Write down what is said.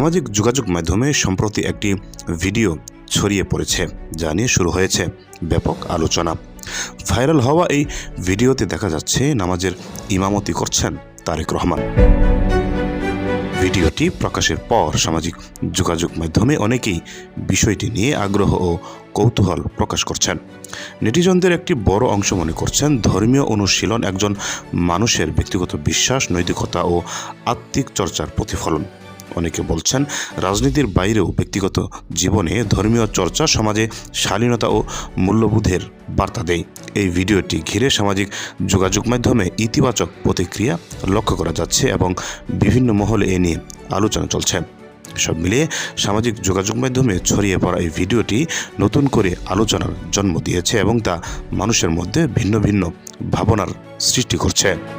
সামাজিক যোগাযোগ মাধ্যমে সম্প্রতি একটি ভিডিও ছড়িয়ে পড়েছে, যা নিয়ে শুরু হয়েছে ব্যাপক আলোচনা। ভাইরাল হওয়া এই ভিডিওতে দেখা যাচ্ছে নামাজের ইমামতি করছেন তারেক রহমান। ভিডিওটি প্রকাশের পর সামাজিক যোগাযোগ মাধ্যমে অনেকেই বিষয়টি নিয়ে আগ্রহ ও কৌতূহল প্রকাশ করছেন। নেটিজনদের একটি বড় অংশ মনে করছেন, ধর্মীয় অনুশীলন একজন মানুষের ব্যক্তিগত বিশ্বাস, নৈতিকতা ও আত্মিক চর্চার প্রতিফলন। অনেকে বলছেন, রাজনীতির বাইরেও ব্যক্তিগত জীবনে ধর্মীয় চর্চা সমাজে শালীনতা ও মূল্যবোধের বার্তা দেয়। এই ভিডিওটি ঘিরে সামাজিক যোগাযোগ মাধ্যমে ইতিবাচক প্রতিক্রিয়া লক্ষ্য করা যাচ্ছে এবং বিভিন্ন মহলে এ নিয়ে আলোচনা চলছে। সব মিলিয়ে সামাজিক যোগাযোগ মাধ্যমে ছড়িয়ে পড়া এই ভিডিওটি নতুন করে আলোচনার জন্ম দিয়েছে এবং তা মানুষের মধ্যে ভিন্ন ভিন্ন ভাবনার সৃষ্টি করছে।